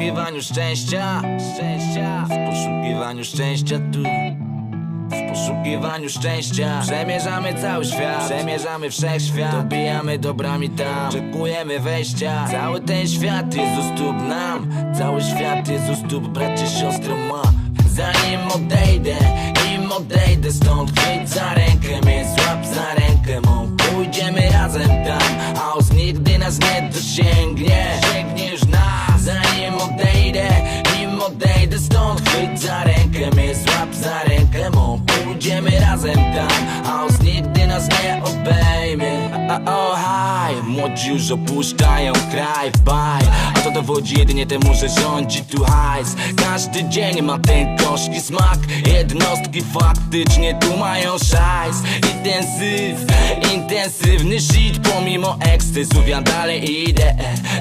poszukiwaniu szczęścia, szczęścia, w poszukiwaniu szczęścia tu. W poszukiwaniu szczęścia. Przemierzamy cały świat. Przemierzamy wszechświat. Dobijamy dobrami tam. Czekujemy wejścia. Cały ten świat jest u stóp nam. Cały świat jest u stóp bracie, siostry ma. Zanim odejdę Im odejdę stąd Chwyć za rękę razem tam Chaos nigdy nas nie obejmie. A, a, Oh hi Młodzi już opuszczają kraj Bye A to dowodzi jedynie temu, że rządzi tu hajs. Każdy dzień ma ten gorzki smak Jednostki faktycznie tu mają szajs. Intensyw, intensywny shit Pomimo ekscesów ja dalej idę.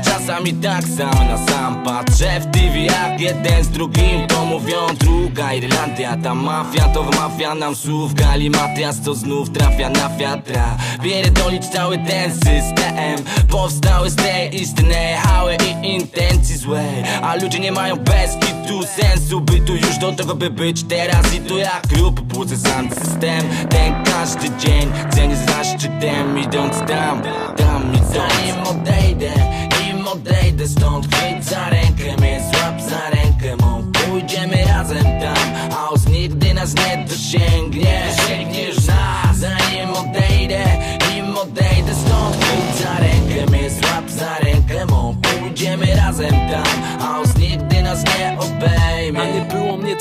Czasami tak sam na sam patrzę w TV Jak jeden z drugim to mówią druga Irlandia Ta mafia to wmawia nam słów Galimatias to znów trafia na wiatra. Pierdolić cały ten system Powstały z tej istnej hały i intencji złej A ludzie nie mają bez kitu sensu By tu już do tego by być teraz. I tu jak klub Budzę sam system Ten każdy dzień cenię za szczytem Idąc tam, tam Zanim odejdę, im odejdę stąd Chwyć za rękę mnie, złap za rękę mą Pójdziemy razem tam. Chaos nigdy nas nie dosięgnie Sięgniesz nas. Zanim odejdę, im odejdę stąd Chwyć za rękę mnie, złap za rękę mą Pójdziemy razem tam. Chaos nigdy nas nie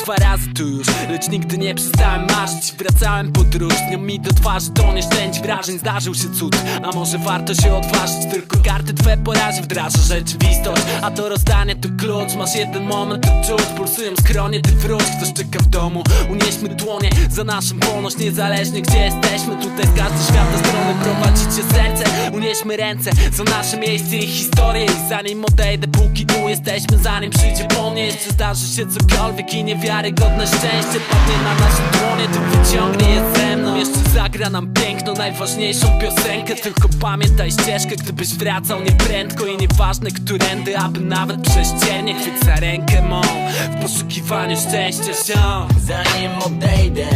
dwa razy tu już Lecz nigdy nie przestałem marzyć. Wracałem podróż Dnią mi do twarzy to nieszczęść wrażeń Zdarzył się cud. A może warto się odważyć Tylko karty twe po razie wdraża rzeczywistość A to rozdanie to klucz. Masz jeden moment to czuć. Pulsują skronie, ty wróć. Ktoś czeka w domu Unieśmy dłonie za naszą wolność. Niezależnie gdzie jesteśmy Tutaj z każdej świata strony prowadzicie serce. Unieśmy ręce za nasze miejsce i historię. I zanim odejdę póki tu jesteśmy Zanim przyjdzie po mnie. Jeszcze zdarzy się cokolwiek i niewiarygodne szczęście Padnie na nasze dłonie, ty wyciągnie je ze mną. Jeszcze zagra nam piękną, najważniejszą piosenkę. Tylko pamiętaj ścieżkę, gdybyś wracał nieprędko I nieważne którędy, aby nawet prześciernie Chwyć za rękę mą. W poszukiwaniu szczęścia się Zanim odejdę,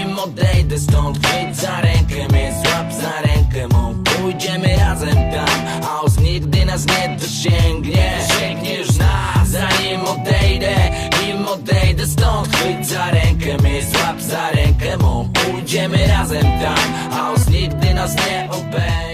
im odejdę stąd Chwyć za rękę mnie, złap za rękę mą. Pójdziemy razem tam Chaos nigdy nas nie dosięgnie Sięgniesz nas. Zanim odejdę, odejdę stąd. Chwyć za rękę mnie, złap za rękę mą. Pójdziemy razem tam Chaos nigdy nas nie obejmie